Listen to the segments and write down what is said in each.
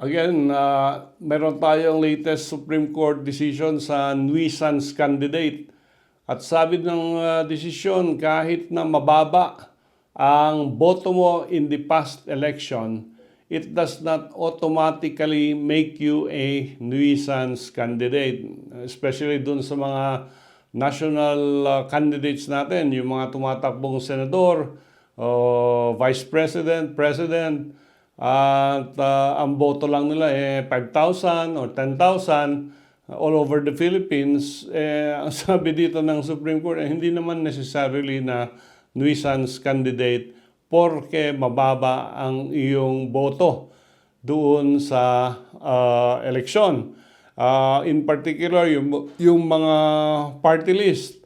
Again, uh, meron tayong latest Supreme Court decision sa nuisance candidate. At sabi ng uh, desisyon, kahit na mababa ang boto mo in the past election, it does not automatically make you a nuisance candidate. Especially dun sa mga national uh, candidates natin, yung mga tumatakbong senador, o vice president, president, at uh, ang boto lang nila eh 5,000 or 10,000 all over the Philippines. Eh, ang sabi dito ng Supreme Court, eh, hindi naman necessarily na nuisance candidate porke mababa ang iyong boto doon sa uh, eleksyon. Uh, in particular, yung, yung mga party list.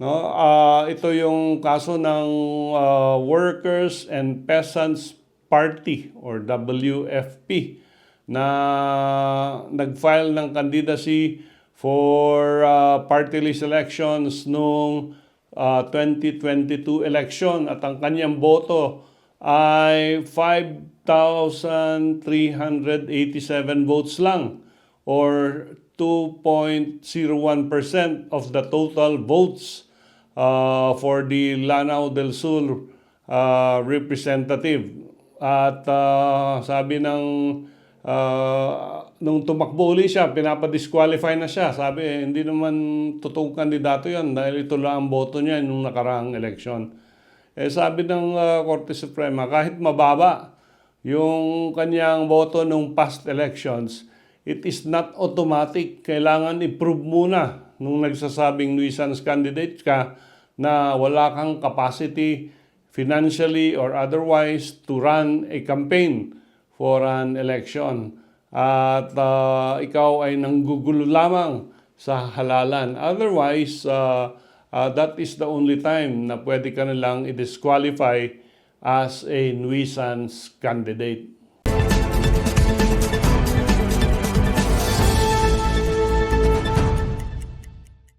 No? Ah, ito yung kaso ng ah, Workers and Peasants Party or WFP na nag-file ng candidacy for ah, party list elections noong ah, 2022 election at ang kanyang boto ay 5,387 votes lang or 2.01% of the total votes uh, for the Lanao del Sur uh, representative. At uh, sabi ng uh, nung tumakbo uli siya, pinapadisqualify na siya. Sabi, eh, hindi naman totoong kandidato yan dahil ito lang ang boto niya nung nakaraang eleksyon. Eh sabi ng uh, Korte Suprema, kahit mababa yung kanyang boto nung past elections, it is not automatic. Kailangan i-prove muna nung nagsasabing nuisance candidate ka na wala kang capacity financially or otherwise to run a campaign for an election. At uh, ikaw ay nanggugulo lamang sa halalan. Otherwise, uh, uh, that is the only time na pwede ka nilang i-disqualify as a nuisance candidate.